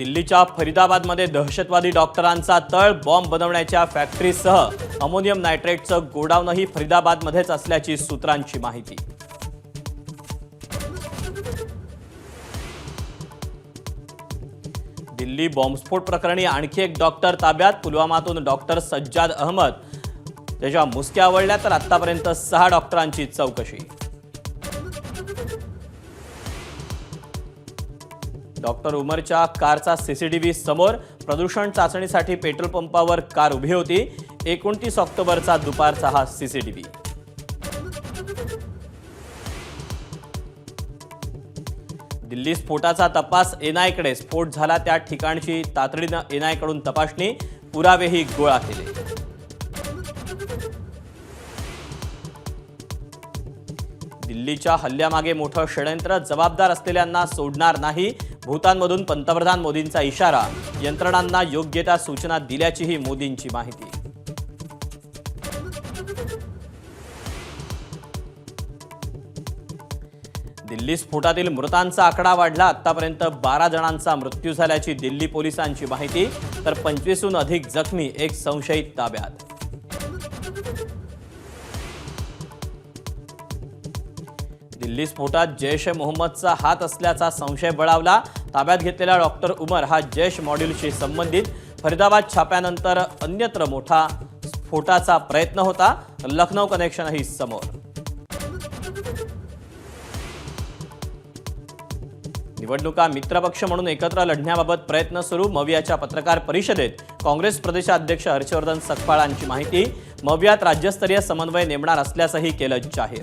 दिल्लीच्या फरीदाबादमध्ये दहशतवादी डॉक्टरांचा तळ बॉम्ब बनवण्याच्या फॅक्टरीसह अमोनियम नायट्रेटचं गोडाऊनही फरीदाबादमध्येच असल्याची सूत्रांची माहिती. दिल्ली बॉम्बस्फोट प्रकरणी आणखी एक डॉक्टर ताब्यात. पुलवामातून डॉक्टर सज्जाद अहमद. त्याच्या मुसक्या आवडल्या तर आतापर्यंत सहा डॉक्टरांची चौकशी. डॉक्टर उमरच्या कारचा सीसीटीव्ही समोर प्रदूषण चाचणीसाठी पेट्रोल पंपावर कार उभी होती. एकोणतीस ऑक्टोबरचा दुपारचा हा सीसीटीव्ही. दिल्ली स्फोटाचा तपास एनआयकडे स्फोट झाला त्या ठिकाणची तातडीनं एनआयकडून तपासणी. पुरावेही गोळा केले. दिल्लीच्या हल्ल्यामागे मोठं षडयंत्र जबाबदार असलेल्यांना सोडणार नाही. भूतानमधून पंतप्रधान मोदींचा इशारा. यंत्रणांना योग्य त्या सूचना दिल्याचीही मोदींची माहिती. दिल्ली स्फोटातील मृतांचा आकडा वाढला. आतापर्यंत बारा जणांचा मृत्यू झाल्याची दिल्ली पोलिसांची माहिती. तर पंचवीसहून अधिक जखमी एक संशयित ताब्यात. दिल्ली स्फोटात जैश ए मोहम्मदचा हात असल्याचा संशय बळावला. ताब्यात घेतलेला डॉक्टर उमर हा जैश मॉड्यूलशी संबंधित. फरीदाबाद छाप्यानंतर अन्यत्र मोठा स्फोटाचा प्रयत्न होता. लखनौ कनेक्शनही समोर. निवडणुका मित्रपक्ष म्हणून एकत्र लढण्याबाबत प्रयत्न सुरू. मवियाच्या पत्रकार परिषदेत काँग्रेस प्रदेशाध्यक्ष हर्षवर्धन सकपाळांची माहिती. मवियात राज्यस्तरीय समन्वय नेमणार असल्याचंही केलं जाहीर.